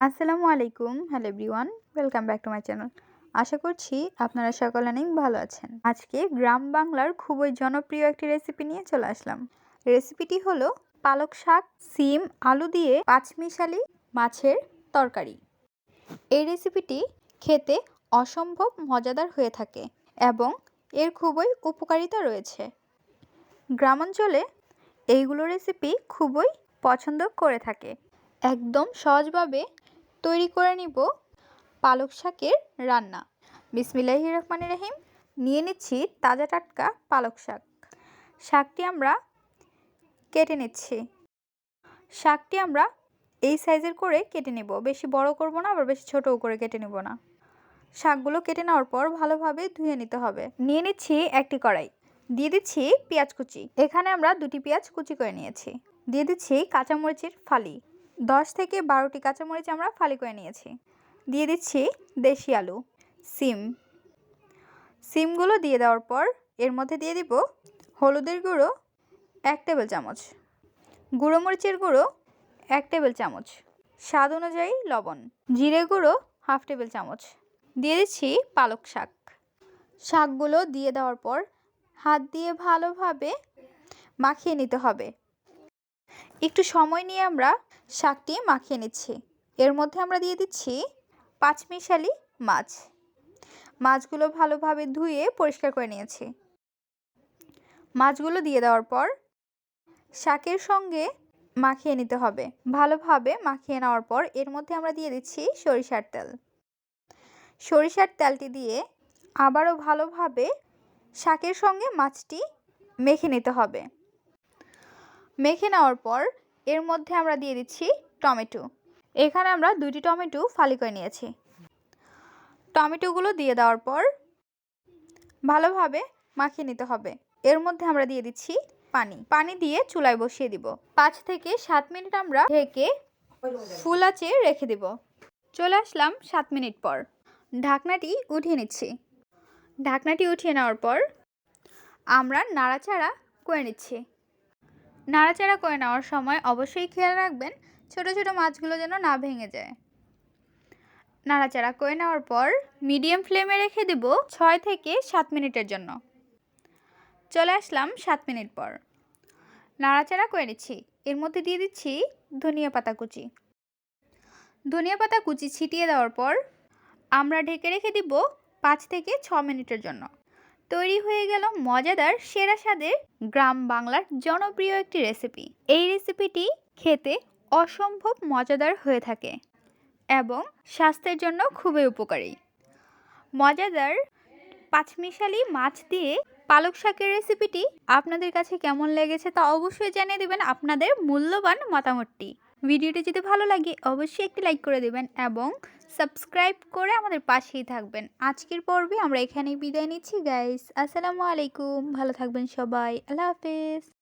আসসালামু আলাইকুম। Hello everyone welcome back to my channel আশা করছি আপনারা সকলে অনেক ভালো আছেন। আজকে গ্রাম বাংলার খুবই জনপ্রিয় একটি রেসিপি নিয়ে চলে আসলাম। রেসিপিটি হলো পালক শাক, সিম, আলু দিয়ে পাঁচমিশালি মাছের তরকারি। এই রেসিপিটি খেতে অসম্ভব মজাদার হয়ে থাকে এবং এর খুবই উপকারিতা রয়েছে। গ্রামাঞ্চলে এইগুলো রেসিপি খুবই পছন্দ করে থাকে। একদম সহজভাবে তৈরি করে নিব পালক শাকের রান্না। বিসমিল্লাহ রহমান রহিম। নিয়ে নিচ্ছি তাজা টাটকা পালক শাক। শাকটি আমরা কেটে নিচ্ছি। শাকটি আমরা এই সাইজের করে কেটে নেব। বেশি বড় করব না, আবার বেশি ছোটও করে কেটে নেব না। শাকগুলো কেটে নেওয়ার পর ভালোভাবে ধুয়ে নিতে হবে। নিয়ে নিচ্ছি একটি কড়াই। দিয়ে দিচ্ছি পেঁয়াজ কুচি। এখানে আমরা দুটি পেঁয়াজ কুচি করে নিয়েছি। দিয়ে দিচ্ছি কাঁচামরিচের ফালি। দশ থেকে বারোটি কাঁচামরিচ আমরা ফালি করে নিয়েছি। দিয়ে দিচ্ছি দেশি আলু, সিম। সিমগুলো দিয়ে দেওয়ার পর এর মধ্যে দিয়ে দিব হলুদের গুঁড়ো এক টেবিল চামচ গুঁড়ো মরিচের গুঁড়ো এক টেবিল চামচ, স্বাদ অনুযায়ী লবণ, জিরে গুঁড়ো হাফ টেবিল চামচ। দিয়ে দিচ্ছি পালক শাক। শাকগুলো দিয়ে দেওয়ার পর হাত দিয়ে ভালোভাবে মাখিয়ে নিতে হবে। একটু সময় নিয়ে আমরা শাকটি মাখিয়ে নিচ্ছি। এর মধ্যে আমরা দিয়ে দিচ্ছি পাঁচমিশালি মাছ। মাছগুলো ভালোভাবে ধুয়ে পরিষ্কার করে নিয়েছি। মাছগুলো দিয়ে দেওয়ার পর শাকের সঙ্গে মাখিয়ে নিতে হবে। ভালোভাবে মাখিয়ে নেওয়ার পর এর মধ্যে আমরা দিয়ে দিচ্ছি সরিষার তেল। সরিষার তেলটি দিয়ে আবারও ভালোভাবে শাকের সঙ্গে মাছটি মেখে নিতে হবে। মেখে নেওয়ার পর এর মধ্যে আমরা দিয়ে দিচ্ছি টমেটো। এখানে আমরা দুটি টমেটো ফালি করে নিয়েছি। টমেটোগুলো দিয়ে দেওয়ার পর ভালোভাবে মাখিয়ে নিতে হবে। এর মধ্যে আমরা দিয়ে দিচ্ছি পানি। পানি দিয়ে চুলায় বসিয়ে দিব। পাঁচ থেকে সাত মিনিট আমরা ঢেকে ফুল আঁচে রেখে দিব। চলে আসলাম সাত মিনিট পর। ঢাকনাটি উঠিয়ে নিচ্ছি। ঢাকনাটি উঠিয়ে নেওয়ার পর আমরা নাড়াচাড়া করে নিচ্ছি। নাড়াচাড়া করে নেওয়ার সময় অবশ্যই খেয়াল রাখবেন ছোট ছোট মাছগুলো যেন না ভেঙে যায়। নাড়াচাড়া করে নেওয়ার পর মিডিয়াম ফ্লেমে রেখে দেব ছয় থেকে সাত মিনিটের জন্য। চলে আসলাম সাত মিনিট পর। নাড়াচাড়া করে নিচ্ছি। এর মধ্যে দিয়ে দিচ্ছি ধনিয়া পাতা কুচি। ধনিয়া পাতা কুচি ছিটিয়ে দেওয়ার পর আমরা ঢেকে রেখে দিব পাঁচ থেকে ছ মিনিটের জন্য। তৈরি হয়ে গেল মজাদার সেরা স্বাদের গ্রাম বাংলার জনপ্রিয় একটি রেসিপি এই রেসিপিটি খেতে অসম্ভব মজাদার হয়ে থাকে এবং স্বাস্থ্যের জন্য খুবই উপকারী। মজাদার পাঁচমিশালি মাছ দিয়ে পালক শাকের রেসিপিটি আপনাদের কাছে কেমন লেগেছে তা অবশ্যই জানিয়ে দেবেন আপনাদের মূল্যবান মতামতটি। ভিডিওটি যদি ভালো লাগে, অবশ্যই একটি লাইক করে দেবেন এবং সাবস্ক্রাইব করে আমাদের পাশেই থাকবেন। আজকের পর্বে আমরা এখানেই বিদায় নিচ্ছি গাইস আসসালামু আলাইকুম। ভালো থাকবেন সবাই। আল্লাহ হাফেজ।